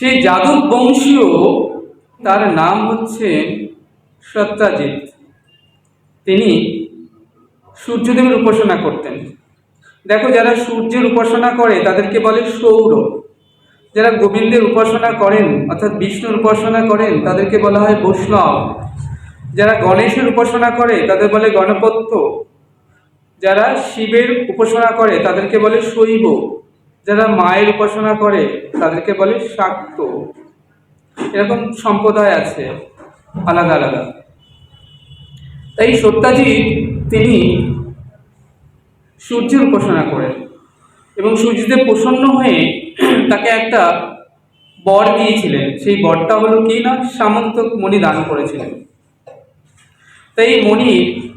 সেই যাদব বংশীয় তার নাম হচ্ছে সত্যাজিৎ। তিনি সূর্যদেবের উপাসনা করতেন। দেখো, যারা সূর্যের উপাসনা করে তাদেরকে বলে সৌর। যারা গোবিন্দের উপাসনা করেন, অর্থাৎ বিষ্ণুর উপাসনা করেন, তাদেরকে বলা হয় বৈষ্ণব। যারা গণেশের উপাসনা করে, তাদের বলে গণপত্য। যারা শিবের উপাসনা করে, তাদেরকে বলে শৈব। যারা মায়ের উপাসনা করে, তাদেরকে বলে শাক্ত। এরকম সম্প্রদায় আছে, আলাদা আলাদা। তাই সত্যাজিৎ তিনি সূর্যের উপাসনা করেন এবং সূর্যদেব প্রসন্ন হয়ে তাকে একটা বর দিয়েছিলেন। সেই বরটা হলো কি না? সামন্তক মণি দান করেছিলেন। তাই মণির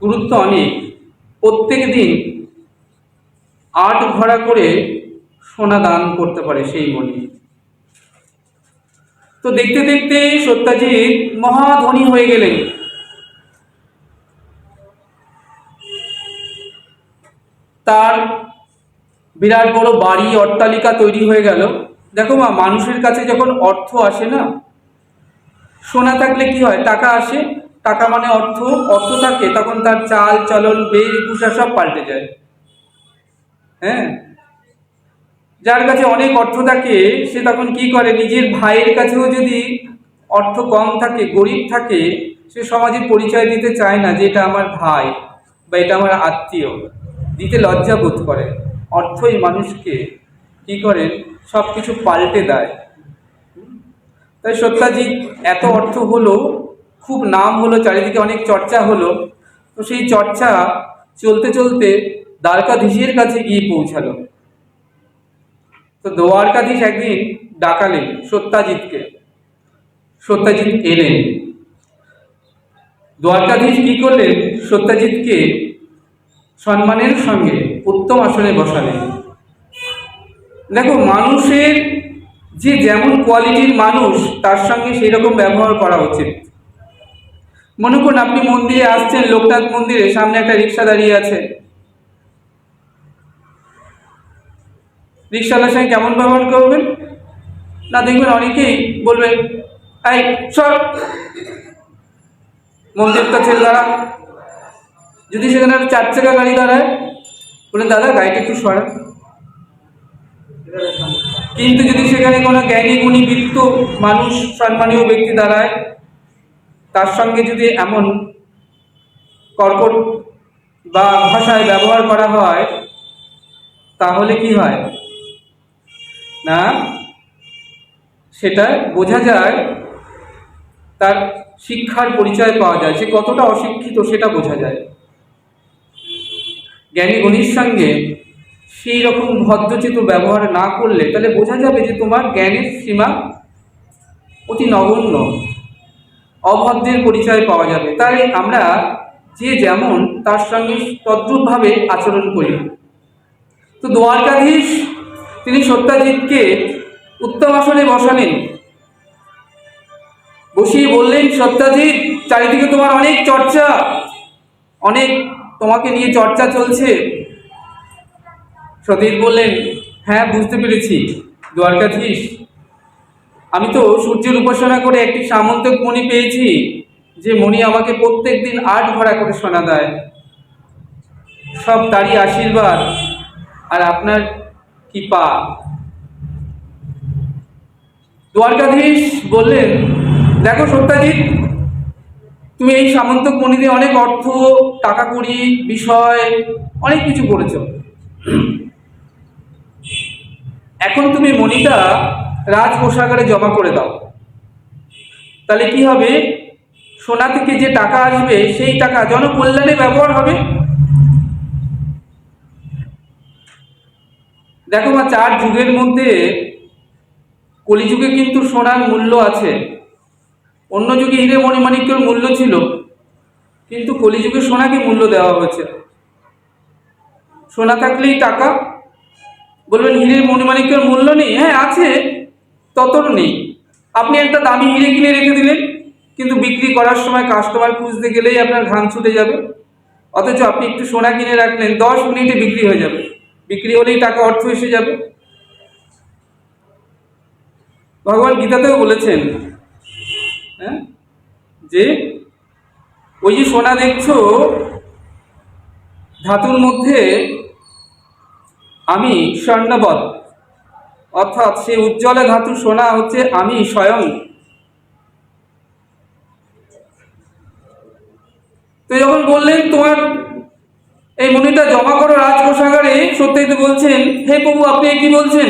গুরুত্ব অনেক। প্রত্যেক দিন আট ভরা করে সোনা দান করতে পারে সেই মণি। তো দেখতে দেখতে সত্যাজিৎ মহাধনী হয়ে গেলেন। তার বিরাট বড় বাড়ি অট্টালিকা তৈরি হয়ে গেল। দেখো মা, মানুষের কাছে যখন অর্থ আসে না, সোনা থাকলে কি হয়? টাকা আসে। টাকা মানে অর্থ অর্থ থাকে, তখন তার চাল, চলন বেশভূষা সব পাল্টে যায়। হ্যাঁ? যার কাছে অনেক অর্থ থাকে, সে তখন কি করে? নিজের ভাইয়ের কাছেও যদি অর্থ কম থাকে, গরিব থাকে, সে সমাজে পরিচয় দিতে চায় না যে এটা আমার ভাই বা এটা আমার আত্মীয়। দিতে লজ্জা বোধ করে। অর্থই মানুষকে কি করেন সব কিছু পাল্টে দেয়। তাই সত্যাজিৎ, এত অর্থ হলো, খুব নাম হলো, চারিদিকে অনেক চর্চা হলো। তো সেই চর্চা চলতে চলতে দ্বারকাধীশের কাছে গিয়ে পৌঁছালো। তো দ্বারকাধীশ একদিন ডাকালেন সত্যাজিৎকে। সত্যাজিৎ এলেন। দ্বারকাধীশ কি করলেন? সত্যাজিৎকে সম্মানের সঙ্গে উত্তম আসনে বসালেন। দেখো, মানুষের যে যেমন কোয়ালিটির মানুষ, তার সঙ্গে সেই রকম ব্যবহার করা উচিত। মনে করুন, আপনি মন্দিরে আসছেন, লোকনাথ মন্দিরে, সামনে একটা রিক্সা দাঁড়িয়ে আছে। রিক্সাওয়ালার সঙ্গে কেমন ব্যবহার করবেন? না, দেখবেন অনেকেই বলবেন এই, সর। মন্দির কাছে দাঁড়া। যদি সেখানে একটা চার চাকা গাড়ি দাঁড়ায়, বলেন, দাদা, গাড়িটা একটু সরান। কিন্তু যদি সেখানে কোনো জ্ঞানী, গুণী, বৃত্ত মানুষ, সম্মানীয় ব্যক্তি দাঁড়ায়, তার সঙ্গে যদি এমন কর্কট বা ভাষায় ব্যবহার করা হয়, তাহলে কি হয়? না, সেটা বোঝা যায়, তার শিক্ষার পরিচয় পাওয়া যায়, সে কতটা অশিক্ষিত সেটা বোঝা যায়। জ্ঞানী গুণীর সঙ্গে সেই রকম ভদ্রচিত ব্যবহার না করলে তাহলে বোঝা যাবে যে তোমার জ্ঞানের সীমা অতি নগণ্য, অভদ্রের পরিচয় পাওয়া যাবে। তাই আমরা যে যেমন তার সঙ্গে তদ্রূপভাবে আচরণ করি। তো দ্বারকাধীশ তিনি সত্যাজিৎকে উত্তম আসনে বসালেন। বসিয়ে বললেন, সত্যাজিৎ, চারিদিকে তোমার অনেক চর্চা, অনেক তোমাকে নিয়ে চর্চা চলছে। সতীশ বললেন হ্যাঁ বুঝতে পেরেছি। দ্বারকাধীশ, আমি তো সূর্যের উপাসনা করে একটি সামন্তক মণি পেয়েছি, যে মণি আমাকে প্রত্যেক দিন আট ভরা করে শোনা দেয়। সব তারই আশীর্বাদ, আর আপনার কৃপা। দ্বারকাধীশ বললেন, দেখো সত্যাজিৎ, তুমি এই সামন্তক মণিতে অনেক অর্থ টাকা কড়ি বিষয়, অনেক কিছু করেছ। এখন তুমি মণিটা রাজ কোষাগারে জমা করে দাও। তাহলে কি হবে? সোনা থেকে যে টাকা আসবে, সেই টাকা জনকল্যাণে ব্যবহার হবে। দেখো মা, চার যুগের মধ্যে কলিযুগে কিন্তু সোনার মূল্য আছে। অন্য যুগে হিরে মণিমাণিক্যের মূল্য ছিল, কিন্তু কলিযুগে সোনাকে মূল্য দেওয়া হয়েছে। সোনা থাকলেই টাকা। বলবেন, হিরে মণিমাণিক্যের মূল্য নেই? হ্যাঁ আছে ততও নেই। আপনি একটা দামি হিরে কিনে রেখে দিলেন, কিন্তু বিক্রি করার সময় কাস্টমার খুঁজতে গেলেই আপনার ঘাম ছুটে যাবে। অথচ আপনি একটু সোনা কিনে রাখলেন, দশ মিনিটে বিক্রি হয়ে যাবে। বিক্রি হলেই টাকা অর্থ এসে যাবে। ভগবান গীতাতেও বলেছেন হ্যাঁ যে ওই যে সোনা দেখছ, ধাতুর মধ্যে আমি স্বর্ণবৎ, অর্থাৎ সেই উজ্জ্বলে ধাতু সোনা হচ্ছে আমি স্বয়ং। তো যখন বললেন, তোমার এই মনিটা জমা করো রাজকোষাগারে সত্যি বলছেন, হে প্রভু, আপনি কি বলছেন?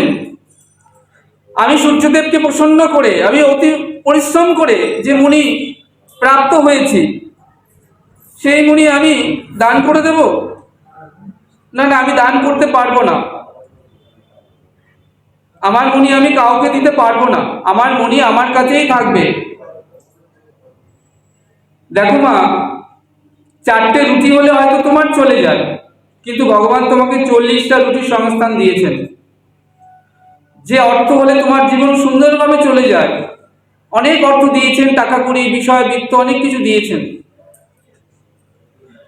আমি সূর্যদেবকে প্রসন্ন করে, আমি অতি পরিশ্রম করে যে মুনি প্রাপ্ত হয়েছি, সেই মুনি আমি দান করে দেব? না না, আমি দান করতে পারব না। আমার মনি আমি কাউকে দিতে পারব না। আমার মনি আমার কাছেই থাকবে। দেখো মা চারটে রুটি হলে হয়তো তোমার চলে যায় কিন্তু ভগবান তোমাকে চল্লিশটা রুটির সংস্থান দিয়েছেন। যে অর্থ হলে তোমার জীবন সুন্দরভাবে চলে যায়। অনেক অর্থ দিয়েছেন, টাকা কুড়ি, বিষয়, বৃত্ত, অনেক কিছু দিয়েছেন।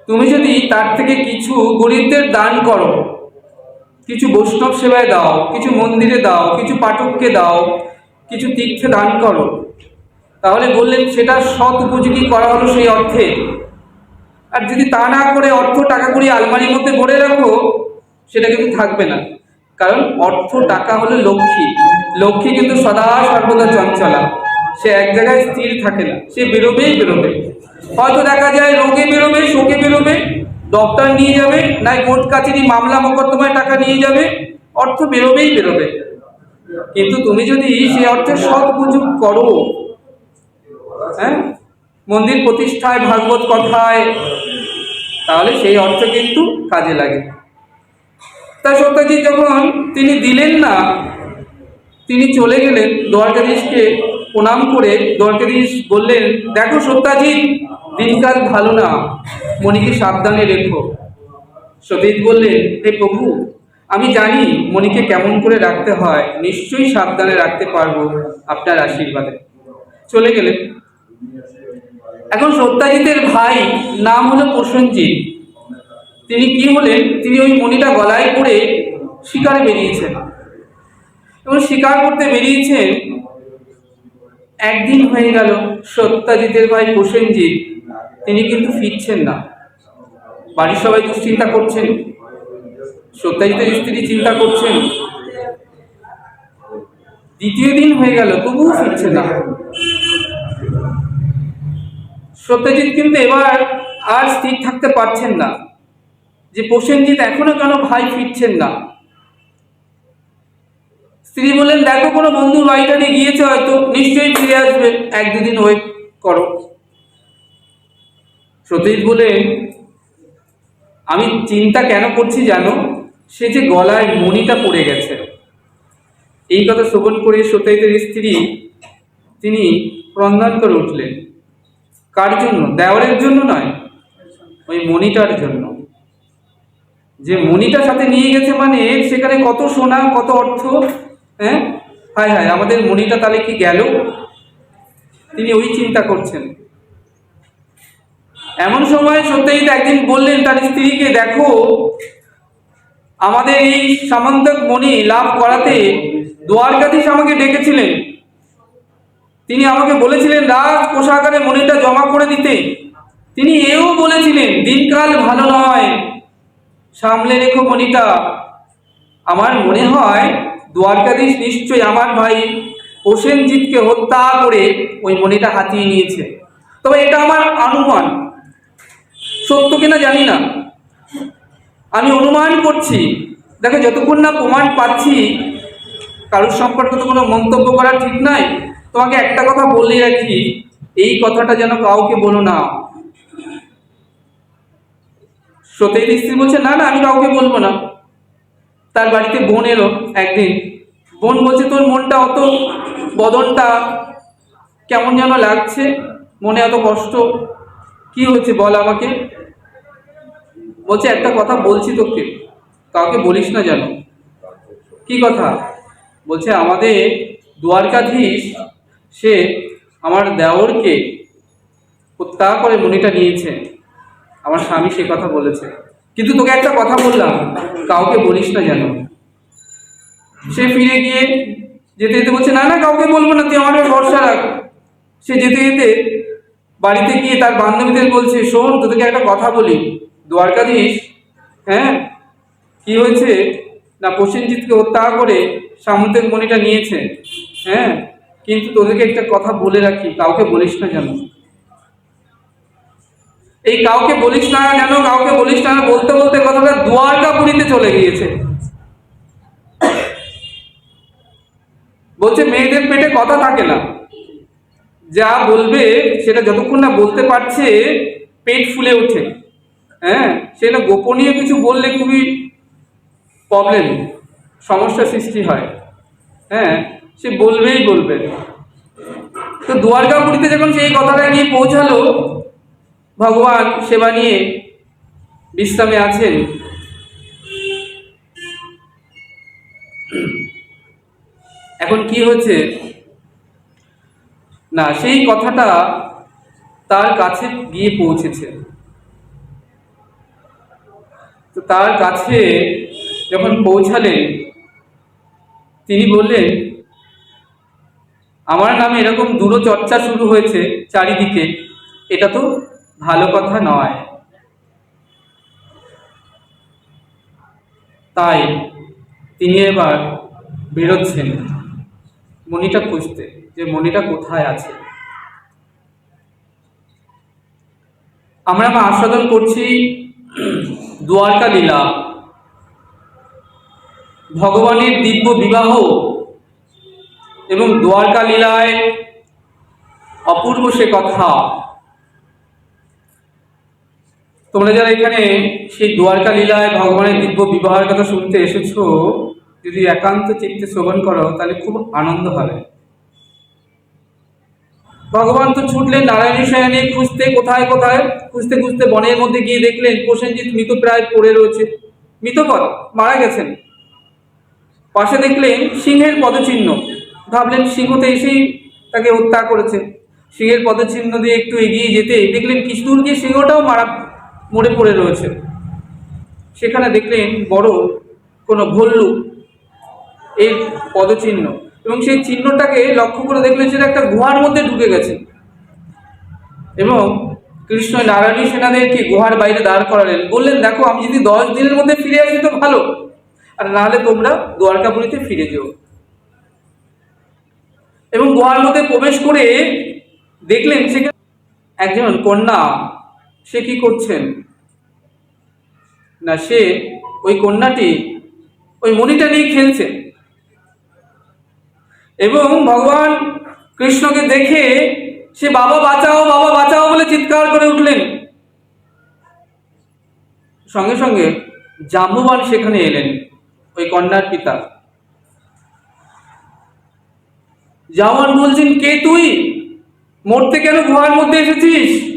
তুমি যদি তার থেকে কিছু গরিবদের দান করো, কিছু বৈষ্ণব সেবায় দাও, কিছু মন্দিরে দাও, কিছু পাঠককে দাও, কিছু তীর্থে দান করো, তাহলে বললেন সেটা সৎ উপযোগী করা হলো সেই অর্থে। আর যদি তা না করে অর্থ টাকা করি আলমারির মধ্যে ভরে রাখো, সেটা কিন্তু থাকবে না। কারণ অর্থ টাকা হলো লক্ষ্মী। লক্ষ্মী কিন্তু সদা সর্বদা চঞ্চলা। সে এক জায়গায় স্থির থাকে না। সে বেরোবেই বেরোবে। হয়তো দেখা যায় রোগে বেরোবে, শোকে বেরোবে দপ্তর নিয়ে যাবে, নাই কোর্ট কাছারি মামলা মোকদ্দমায় টাকা নিয়ে যাবে, অর্থ বেরোবেই বেরোবে। কিন্তু তুমি যদি সেই অর্থের সৎ উপযোগ করো হ্যাঁ? মন্দির প্রতিষ্ঠায়, ভাগবত কথায়, তাহলে সেই অর্থ কিন্তু কাজে লাগে। তাই সত্যজিৎ যখন তিনি দিলেন না, তিনি চলে গেলেন দ্বারকাধীশকে প্রণাম করে। দ্বারকাধীশ বললেন, দেখো সত্যাজিৎ, দিনকাল ভালো না, মণিকে সাবধানে রেখো। সতীশ বললেন, হে প্রভু, আমি জানি মণিকে কেমন করে রাখতে হয়, নিশ্চয়ই সাবধানে রাখতে পারব আপনার আশীর্বাদে। চলে গেলেন। এখন সত্যাজিতের ভাই নাম হলো প্রসেনজিৎ। তিনি কি হলেন? তিনি ওই মণিটা গলায় পড়ে শিকারে বেরিয়েছেন। এবং শিকার করতে বেরিয়েছেন একদিন হয়ে গেল সত্যাজিতের ভাই প্রসেনজিৎ। তিনি কিন্তু ফিরছেন না। বাড়ির সবাই দুশ্চিন্তা করছেন। সত্যাজিতের স্ত্রী চিন্তা করছেন। দ্বিতীয় দিন হয়ে গেল, তবুও ফিরছে না। সত্যজিৎ কিন্তু এবার আর স্থির থাকতে পারছেন না। যে প্রসেনজিৎ এখনও কেন ভাই ফিরছেন না? স্ত্রী বললেন, দেখো, কোনো বন্ধুর বাড়িটাতে গিয়েছে হয়তো, নিশ্চয়ই ফিরে আসবে, এক দুদিন ওয়েট করো। সত্যজিৎ বলেন আমি চিন্তা কেন করছি জানো? সে যে গলায় মণিটা পড়ে গেছে। এই কথা শ্রবণ করে সত্যজিতের স্ত্রী, তিনি ক্রন্দন করে উঠলেন। কার জন্য? দেওয়ারের জন্য নয়, ওই মনিটার জন্য। যে মনিটা সাথে নিয়ে গেছে মানে সেখানে কত সোনা, কত অর্থ হ্যাঁ? হায় হায়, আমাদের মনিটা তাহলে কি গেল? তিনি ওই চিন্তা করছেন। এমন সময় সত্যজিৎ একদিন বললেন, তার স্ত্রীকে, দেখো, আমাদের এই সামন্তক মণি লাভ করাতে দ্বারকাধীশ আমাকে ডেকেছিলেন। তিনি আমাকে বলেছিলেন, রাজ কোষাগারে মনিটা জমা করে দিতে। তিনি এও বলেছিলেন, দিনকাল ভালো নয়। সামলে রেখো মনিটা আমার মনে হয় দ্বারকাধীশ নিশ্চয়ই আমার ভাই প্রসেনজিৎকে হত্যা করে ওই মনিটা হাতিয়ে নিয়েছে। তবে এটা আমার অনুমান। সত্য কিনা জানি না। আমি অনুমান করছি। দেখো, যতক্ষণ না প্রমাণ পাচ্ছি, কারোর সম্পর্কে তো কোনো মন্তব্য করা ঠিক নয় তোমাকে একটা কথা বলে রাখি এই কথাটা যেন কাউকে বলো না। সত্যি স্ত্রী বলছে, না না, আমি কাউকে বলব না। তার বাড়িতে বোন এলো একদিন। বোন বলছে, তোর মনটা অত বদনটা কেমন যেন লাগছে? মনে এত কষ্ট। কি হয়েছে বল আমাকে? বলছে, একটা কথা বলছি তোকে। কাউকে বলিস না যেন। কি কথা? বলছে, আমাদের দ্বারকাধীশ সে আমার দেওরকে হত্যা করে মনিটা নিয়েছে। আমার স্বামী সে কথা বলেছে। কিন্তু তোকে একটা কথা বললাম, কাউকে বলিস না যেন। সে ফিরে গিয়ে যেতে যেতে বলছে, না না, কাউকে বলব না, তুই আমার ভরসা রাখ। সে যেতে যেতে বাড়িতে গিয়ে তার বান্ধবীদের বলছে, শোন, তোদেরকে একটা কথা বলি। দ্বারকাধীশ হ্যাঁ? কি হয়েছে? না, প্রসেনজিৎকে হত্যা করে সামন্তের মণিটা নিয়েছে হ্যাঁ? কিন্তু তোদেরকে একটা কথা বলে রাখি, কাউকে বলিস না যেন। এই কাউকে বলিস না যেন কাউকে বলিস না বলতে বলতে কথাটা দ্বারকাপুরীতে চলে গিয়েছে। বলছে, মেয়েদের পেটে কথা থাকে না। যা বলবে সেটা যতক্ষণ না বলতে পারছে, পেট ফুলে ওঠে। হ্যাঁ সেটা গোপনীয় কিছু বললে খুবই প্রবলেম সমস্যা সৃষ্টি হয়। হ্যাঁ সে বলবেই বলবে। তো দুয়ারকাপুরীতে যখন সেই কথাটা গিয়ে পৌঁছালো, ভগবান সেবা নিয়ে বিশ্রামে আছেন। এখন কি হচ্ছে? না, সেই কথাটা তার কাছে গিয়ে পৌঁছেছে। তো তার কাছে যখন পৌঁছালেন, তিনি বললেন আমার নামে এরকম দূর চর্চা শুরু হয়েছে চারিদিকে, এটা তো ভালো কথা নয়। তাই তিনি এবার বেরোচ্ছেন মণিটা খুঁজতে যে মণিটা কোথায় আছে। আমরা আস্বাদন করছি দ্বারকা লীলা ভগবানের দিব্য বিবাহ এবং দ্বারকা লীলায় অপূর্ব সে কথা। তোমরা যারা এখানে সেই দ্বারকা লীলায় ভগবানের দিব্য বিবাহের কথা শুনতে এসেছ, যদি একান্ত চিত্তে শ্রবণ করো, তাহলে খুব আনন্দ হবে। ভগবান তো ছুটলেন নারায়ণী শয়নে খুঁজতে কোথায় কোথায়, খুঁজতে খুঁজতে বনের মধ্যে গিয়ে দেখলেন, প্রসেনজিৎ মৃত প্রায় পড়ে রয়েছে। মৃতপদ মারা গেছেন। পাশে দেখলেন সিংহের পদচিহ্ন। ভাবলেন সিংহ তো এসেই তাকে হত্যা করেছে। সিংহের পদচিহ্ন দিয়ে একটু এগিয়ে যেতে দেখলেন কিছু দূর গিয়ে সিংহটাও মারা মরে পড়ে রয়েছে। সেখানে দেখলেন বড় কোনো ভল্লু এর পদচিহ্ন এবং সেই চিহ্নটাকে লক্ষ্য করে দেখলেন সেটা একটা গুহার মধ্যে ঢুকে গেছে। এবং কৃষ্ণ নারায়ণী সেনাদেরকে গুহার বাইরে দাঁড় করালেন। বললেন, দেখো, আমি যদি দশ দিনের মধ্যে ফিরে আসি তো ভালো। আর নাহলে তোমরা দ্বারকাপুরীতে ফিরে যেও। এবং গুহার মধ্যে প্রবেশ করে দেখলেন সেখানে একজন কন্যা। সে কি করছেন? না, সে ওই কন্যাটি ওই মণিটা নিয়ে খেলছে। এবং ভগবান কৃষ্ণকে দেখে সে, বাবা, বাঁচাও বাবা, বাঁচাও বলে চিৎকার করে উঠলেন। সঙ্গে সঙ্গে জাম্বুবান সেখানে এলেন, ওই কন্যার পিতা। জামান বলছেন, কে তুই? মরতে কেন গুহার মধ্যে এসেছিস?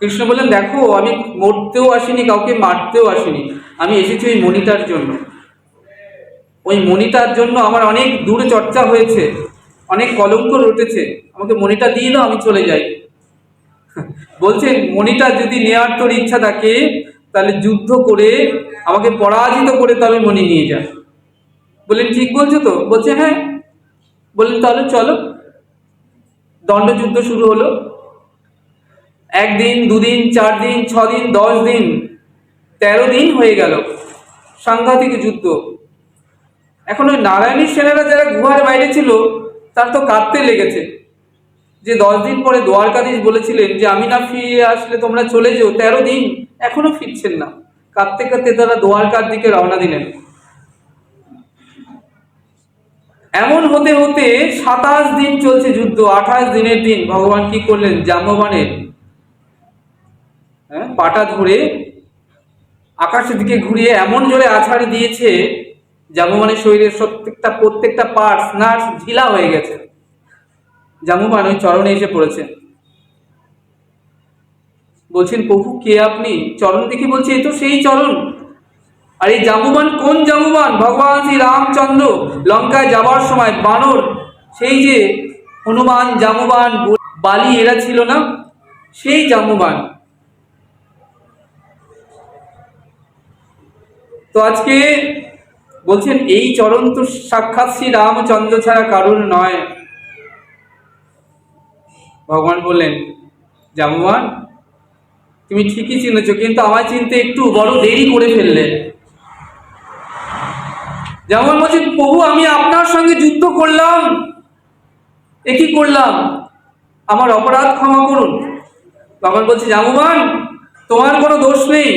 কৃষ্ণ বললেন, দেখো, আমি মরতেও আসিনি, কাউকে মারতেও আসিনি। আমি এসেছি ওই মণিটার জন্য। ওই মণিটার জন্য আমার অনেক দূরে চর্চা হয়েছে, অনেক কলঙ্ক রটেছে। আমাকে মণিটা দিয়ে দাও, আমি চলে যাই। বলছেন মণিটা যদি নেওয়ার তোর ইচ্ছা থাকে, তাহলে যুদ্ধ করে আমাকে পরাজিত করে তবে মণি নিয়ে যা। বললেন, ঠিক বলছো তো? বলছে হ্যাঁ। বললেন তাহলে চলো। দণ্ডযুদ্ধ শুরু হলো। একদিন, দুদিন চার দিন ছ দিন দশ দিন তেরো দিন হয়ে গেল সাংঘাতিক যুদ্ধ। এখন ওই নারায়ণীর সেনারা যারা গুহার বাইরে ছিল, তার তো কাঁদতে লেগেছে। যে দশ দিন পরে দ্বারকাধীশ বলেছিলেন যে, আমি না ফিরে আসলে তোমরা চলে যেও তেরো দিন এখনও ফিরছেন না। কাঁদতে কাঁদতে তারা দ্বারকার দিকে রওনা দিলেন। এমন হতে হতে সাতাশ দিন চলছে যুদ্ধ, আঠাশ দিনের দিন। ভগবান কি করলেন? জাম্ববানের হ্যাঁ পাটা ধরে আকাশের দিকে ঘুরিয়ে এমন জোরে আছাড় দিয়েছে জামুমানের শরীরের প্রত্যেকটা প্রত্যেকটা পার্টস নার্স ঢিলা হয়ে গেছে। জামুমান ওই চরণে এসে পড়েছেন বলছেন, প্রভু, কে আপনি? চরণ দেখে বলছে এই তো সেই চরণ। আর এই জামুমান কোন জামুমান ভগবান শ্রী রামচন্দ্র লঙ্কায় যাবার সময় বানর, সেই যে হনুমান জামুবান বালি এরা ছিল না? সেই জামুবান তো আজকে বলছেন, এই চরণ তো সাক্ষাৎ শ্রী রামচন্দ্র ছাড়া কারুর নয়। ভগবান বললেন জামুয়ান তুমি ঠিকই চিনেছ, কিন্তু আমার চিনতে একটু বড় দেরি করে ফেললে। যেমন বলছি প্রভু, আমি আপনার সঙ্গে যুদ্ধ করলাম। এ কি করলাম? আমার অপরাধ ক্ষমা করুন। ভগবান বলছে জামুমান তোমার কোনো দোষ নেই।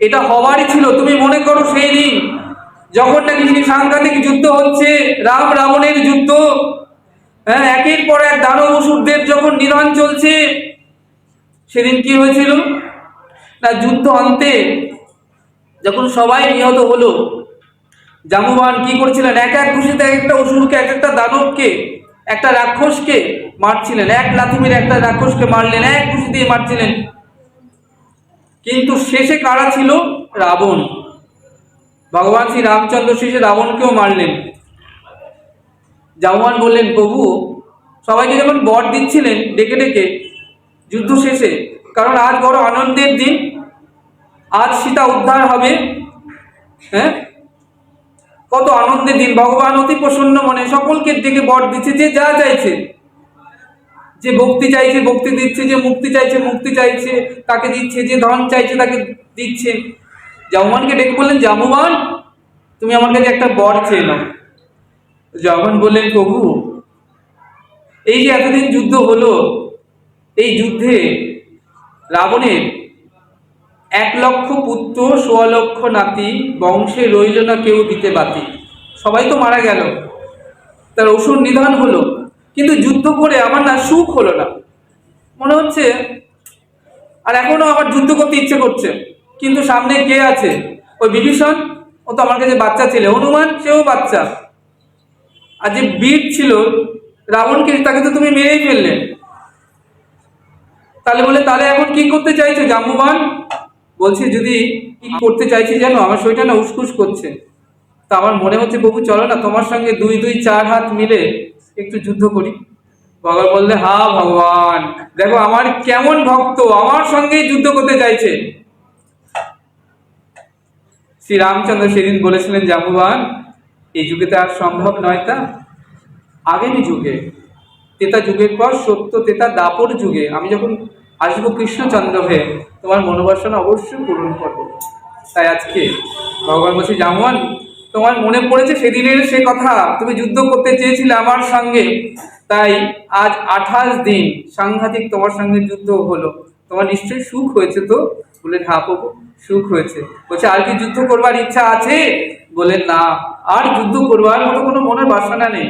এটা হওয়ারই ছিল, তুমি মনে করো সেই দিন যখন নাকি সেই সাংঘাতিক যুদ্ধ হচ্ছে, রাম রাবণের যুদ্ধ হ্যাঁ একের পর এক দানব অসুরদের যখন নিধন চলছে, সেদিন কি হয়েছিল? না, যুদ্ধ অন্তে যখন সবাই নিহত হলো জামুবান কি করছিলেন? এক এক খুশিতে এক একটা অসুরকে, এক একটা দানবকে, একটা রাক্ষসকে মারছিলেন। এক লাথি একটা রাক্ষসকে মারলেন, এক খুশি দিয়ে মারছিলেন। কিন্তু শেষে কারা ছিল? রাবণ। ভগবান শ্রী রামচন্দ্র শেষে রাবণকেও মারলেন। জামুয়ান বললেন, প্রভু, সবাইকে যখন বর দিচ্ছিলেন ডেকে ডেকে যুদ্ধ শেষে, কারণ আজ বড় আনন্দের দিন, আজ সীতা উদ্ধার হবে হ্যাঁ? কত আনন্দের দিন, ভগবান অতি প্রসন্ন মনে সকলকে ডেকে বর দিচ্ছে, যে যা চাইছে। যে ভক্তি চাইছে, ভক্তি দিচ্ছে, যে মুক্তি চাইছে মুক্তি চাইছে, তাকে দিচ্ছে, যে ধন চাইছে, তাকে দিচ্ছে। জামুমানকে ডেকে বললেন জামুমান তুমি আমার কাছে একটা বর চেয়ে নাও। জামান বললেন, প্রভু, এই যে এতদিন যুদ্ধ হলো, এই যুদ্ধে রাবণের এক লক্ষ পুত্র সোয়া লক্ষ নাতি, বংশে রইল না কেউ দিতে বাতি। সবাই তো মারা গেল। তার অসুর নিধন হলো। কিন্তু যুদ্ধ করে আমার না সুখ হলো না। মনে হচ্ছে, আর এখনও আমার যুদ্ধ করতে ইচ্ছে করছে। কিন্তু সামনে কে আছে? ওই বিভীষণ? ও তো আমার কাছে বাচ্চা ছেলে। হনুমান, সেও বাচ্চা। আর যে বীর ছিল, রাবণকে তাকে তো তুমি মেরেই ফেললে। তাহলে বলে, তাহলে এখন কি করতে চাইছো, জাম্বুবান? বলছে, যদি কি করতে চাইছি জানো আমার শরীরটা না উসকুস করছে। তা আমার মনে হচ্ছে, প্রভু, চলো না, তোমার সঙ্গে দুই দুই, চার হাত মিলে একটু যুদ্ধ করি। ভগবান বললে, হা, ভগবান, দেখো, আমার কেমন ভক্ত, আমার সঙ্গেই যুদ্ধ করতে চাইছে। শ্রী রামচন্দ্র সেদিন বলেছিলেন জাম্বুবান এই যুগে তো আর সম্ভব নয় তা। আগামী যুগে, তেতা যুগের পর সত্য, তেতা দাপর যুগে, আমি যখন আসব কৃষ্ণচন্দ্র হয়ে তোমার মনোবাসনা অবশ্যই পূরণ করব। তাই আজকে ভগবান বলছে জামওয়ান তোমার মনে পড়েছে সেদিনের সে কথা? তুমি যুদ্ধ করতে চেয়েছিলে আমার সঙ্গে। তাই আজ আঠাশ দিন সাংঘাতিক তোমার সঙ্গে যুদ্ধ হলো। তোমার নিশ্চয়ই সুখ হয়েছে তো? বলে হ্যাঁ প্রভু, সুখ হয়েছে। বলছে, আর কি যুদ্ধ করবার ইচ্ছা আছে? বলে, না, আর যুদ্ধ করবার মতো কোনো মনের বাসনা নেই।